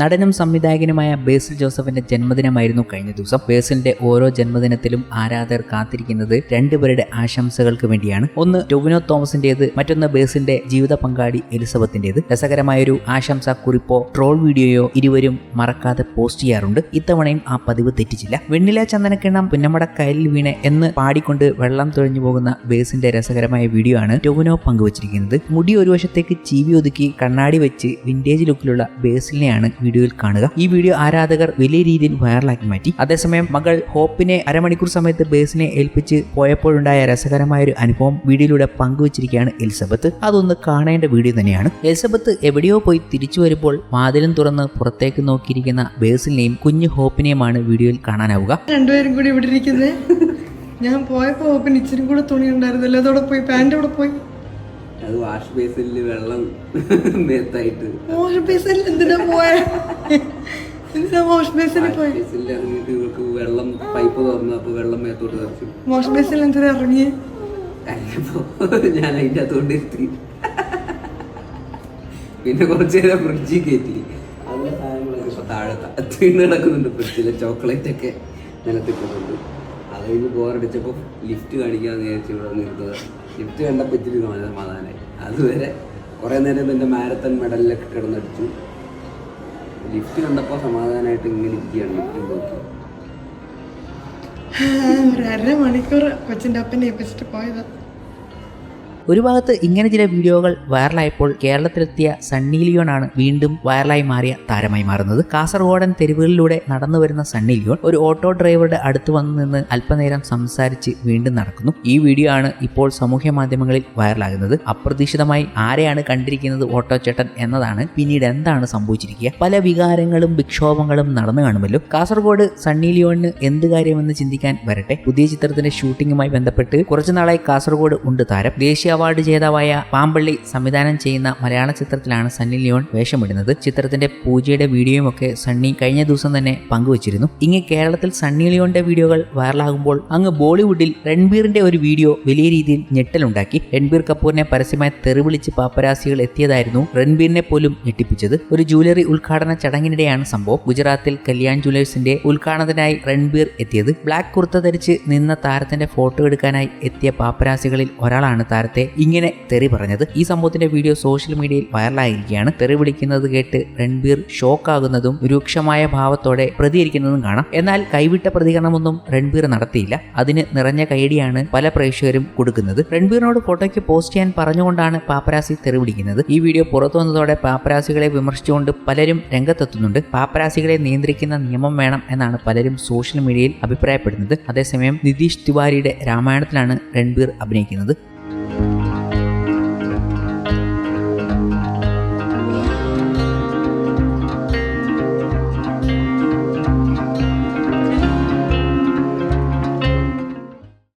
നടനും സംവിധായകനുമായ ബേസിൽ ജോസഫിന്റെ ജന്മദിനമായിരുന്നു കഴിഞ്ഞ ദിവസം. ബേസിലിന്റെ ഓരോ ജന്മദിനത്തിലും ആരാധകർ കാത്തിരിക്കുന്നത് രണ്ടുപേരുടെ ആശംസകൾക്ക് വേണ്ടിയാണ്. ഒന്ന് ടൊവിനോ തോമസിന്റേത് മറ്റൊന്ന് ബേസിന്റെ ജീവിത പങ്കാളി എലിസബത്തിന്റേത്. രസകരമായൊരു ആശംസാ കുറിപ്പോ ട്രോൾ വീഡിയോയോ ഇരുവരും മറക്കാതെ പോസ്റ്റ് ചെയ്യാറുണ്ട്. ഇത്തവണയും ആ പതിവ് തെറ്റിച്ചില്ല. വെണ്ണില ചന്ദനക്കിണ്ണം പുന്നമട കയലിൽ വീണ എന്ന് പാടിക്കൊണ്ട് വെള്ളം തുഴഞ്ഞു പോകുന്ന ബേസിന്റെ രസകരമായ വീഡിയോ ആണ് ടൊവിനോ പങ്കുവച്ചിരിക്കുന്നത്. മുടി ഒരു വശത്തേക്ക് ചീവി ഒതുക്കി കണ്ണാടി വെച്ച് വിന്റേജ് ലുക്കിലുള്ള ബേസിലിനെയാണ് വീഡിയോയിൽ കാണുക. ഈ വീഡിയോ ആരാധകർ വലിയ രീതിയിൽ വൈറലാക്കി മാറ്റി. അതേസമയം മകൾ ഹോപ്പിനെ അരമണിക്കൂർ സമയത്ത് ബേസിനെ ഏൽപ്പിച്ച് പോയപ്പോഴുണ്ടായ രസകരമായ ഒരു അനുഭവം വീഡിയോയിലൂടെ പങ്കുവച്ചിരിക്കുകയാണ് എലിസബത്ത്. അതൊന്ന് കാണേണ്ട വീഡിയോ തന്നെയാണ്. എലിസബത്ത് എവിടെയോ പോയി തിരിച്ചു വരുമ്പോൾ വാതിലും തുറന്ന് പുറത്തേക്ക് നോക്കിയിരിക്കുന്ന ബേസിനെയും കുഞ്ഞു ഹോപ്പിനെയുമാണ് വീഡിയോയിൽ കാണാനാവുക. രണ്ടുപേരും കൂടി ഇവിടെ ഇരിക്കുന്നത് ഞാൻ പോയപ്പോ ഹോപ്പിന് ഇച്ചിരി കൂടെ തുണി ഉണ്ടായിരുന്നല്ലോ. അതോടെ പോയി പാന്റെ അവിടെ പോയി. അത് വാഷ് ബേസിൽ വെള്ളം മേത്തായിട്ട്. വാഷ് ബേസിൽ എന്തിനാ പോയ എന്തിനാ വാഷ് ബേസിൽ പോയി? ബേസിൽ ഇറങ്ങിയിട്ട് ഇവർക്ക് വെള്ളം പൈപ്പ് തുറന്നു അപ്പൊ വെള്ളം മേത്തോട്ട് തെറിച്ചു വാഷ് ബേസിൽ എന്തിനാ ഇറങ്ങി കഴിഞ്ഞപ്പോ ഞാൻ അതിന്റെ അകത്തോണ്ട് എത്തി പിന്നെ കുറച്ച് നേരം ഫ്രിഡ്ജിൽ കയറ്റി അത് സാധനങ്ങളൊക്കെ ഇപ്പൊ താഴെ തീർന്ന് കിടക്കുന്നുണ്ട് ഫ്രിഡ്ജിലെ. ചോക്ലേറ്റ് ഒക്കെ നിലത്തിക്കുന്നുണ്ട് കഴിഞ്ഞ് ബോറടിച്ചപ്പോൾ ലിഫ്റ്റ് കാണിക്കാൻ വിചാരിച്ചു ഇവിടെ നിർത്തത് ലിഫ്റ്റ് കണ്ടപ്പോൾ ഇത്തിരി സമാധാനമായി അതുവരെ കുറേ നേരം എന്റെ മാരത്തൺ മെഡലിലൊക്കെ കിടന്നടിച്ചു. ലിഫ്റ്റ് കണ്ടപ്പോൾ സമാധാനമായിട്ട് ഇങ്ങനെ ഇരിക്കുകയാണ് ലിഫ്റ്റ് നോക്കി. ഒരു അരമണിക്കൂർ കൊച്ചിന്റെ അപ്പനെ ഏൽപ്പിച്ചിട്ട് പോയതാ. ഒരു ഭാഗത്ത് ഇങ്ങനെ ചില വീഡിയോകൾ വൈറലായപ്പോൾ കേരളത്തിലെത്തിയ സണ്ണി ലിയോണാണ് വീണ്ടും വൈറലായി മാറിയ താരമായി മാറുന്നത്. കാസർഗോഡൻ തെരുവുകളിലൂടെ നടന്നു വരുന്ന സണ്ണി ലിയോൺ ഒരു ഓട്ടോ ഡ്രൈവറുടെ അടുത്ത് വന്നു നിന്ന് അല്പനേരം സംസാരിച്ച് വീണ്ടും നടക്കുന്നു. ഈ വീഡിയോ ആണ് ഇപ്പോൾ സമൂഹ മാധ്യമങ്ങളിൽ വൈറലാകുന്നത്. അപ്രതീക്ഷിതമായി ആരെയാണ് കണ്ടിരിക്കുന്നത് ഓട്ടോ ചേട്ടൻ എന്നതാണ് പിന്നീട് എന്താണ് സംഭവിച്ചിരിക്കുക. പല വികാരങ്ങളും വിക്ഷോഭങ്ങളും നടന്നു കാണുമല്ലോ. കാസർഗോഡ് സണ്ണി ലിയോണിന് എന്ത് കാര്യമെന്ന് ചിന്തിക്കാൻ വരട്ടെ. പുതിയ ചിത്രത്തിന്റെ ഷൂട്ടിങ്ങുമായി ബന്ധപ്പെട്ട് കുറച്ചു നാളായി കാസർഗോഡ് ഉണ്ട് താരം. ദേശീയ അവാർഡ് ജേതാവായ പാമ്പള്ളി സംവിധാനം ചെയ്യുന്ന മലയാള ചിത്രത്തിലാണ് സണ്ണി ലിയോൺ വേഷമിടുന്നത്. ചിത്രത്തിന്റെ പൂജയുടെ വീഡിയോയും ഒക്കെ സണ്ണി കഴിഞ്ഞ ദിവസം തന്നെ പങ്കുവച്ചിരുന്നു. ഇങ്ങനെ കേരളത്തിൽ സണ്ണി ലിയോന്റെ വീഡിയോകൾ വൈറലാകുമ്പോൾ അങ്ങ് ബോളിവുഡിൽ രൺബീറിന്റെ ഒരു വീഡിയോ വലിയ രീതിയിൽ ഞെട്ടലുണ്ടാക്കി. രൺബീർ കപൂറിനെ പരസ്യമായി തെറിവിളിച്ച് പാപ്പരാസികൾ എത്തിയതായിരുന്നു രൺബീറിനെ പോലും ഞെട്ടിപ്പിച്ചത്. ഒരു ജ്വല്ലറി ഉദ്ഘാടന ചടങ്ങിനിടെയാണ് സംഭവം. ഗുജറാത്തിൽ കല്യാൺ ജുവലേഴ്സിന്റെ ഉദ്ഘാടനത്തിനായി രൺബീർ എത്തിയത്. ബ്ലാക്ക് കുർത്ത ധരിച്ച് നിന്ന താരത്തിന്റെ ഫോട്ടോ എടുക്കാനായി എത്തിയ പാപ്പരാസികളിൽ ഒരാളാണ് താരത്തെ ഇങ്ങനെ തെറി പറഞ്ഞത്. ഈ സംഭവത്തിന്റെ വീഡിയോ സോഷ്യൽ മീഡിയയിൽ വൈറലായിരിക്കുകയാണ് തെറി വിളിക്കുന്നത് കേട്ട് രൺബീർ ഷോക്ക് ആകുന്നതും രൂക്ഷമായ ഭാവത്തോടെ പ്രതികരിക്കുന്നതും കാണാം. എന്നാൽ കൈവിട്ട പ്രതികരണമൊന്നും രൺബീർ നടത്തിയില്ല. അതിന് നിറഞ്ഞ കൈഡിയാണ് പല പ്രേക്ഷകരും കൊടുക്കുന്നത്. രൺബീറിനോട് ഫോട്ടോയ്ക്ക് പോസ്റ്റ് ചെയ്യാൻ പറഞ്ഞുകൊണ്ടാണ് പാപ്പരാസി തെറി വിളിക്കുന്നത്. ഈ വീഡിയോ പുറത്തു വന്നതോടെ പാപ്പരാസികളെ വിമർശിച്ചുകൊണ്ട് പലരും രംഗത്തെത്തുന്നുണ്ട്. പാപ്പരാസികളെ നിയന്ത്രിക്കുന്ന നിയമം വേണം എന്നാണ് പലരും സോഷ്യൽ മീഡിയയിൽ അഭിപ്രായപ്പെടുന്നത്. അതേസമയം നിതീഷ് തിവാരിയുടെ രാമായണത്തിലാണ് രൺബീർ അഭിനയിക്കുന്നത്.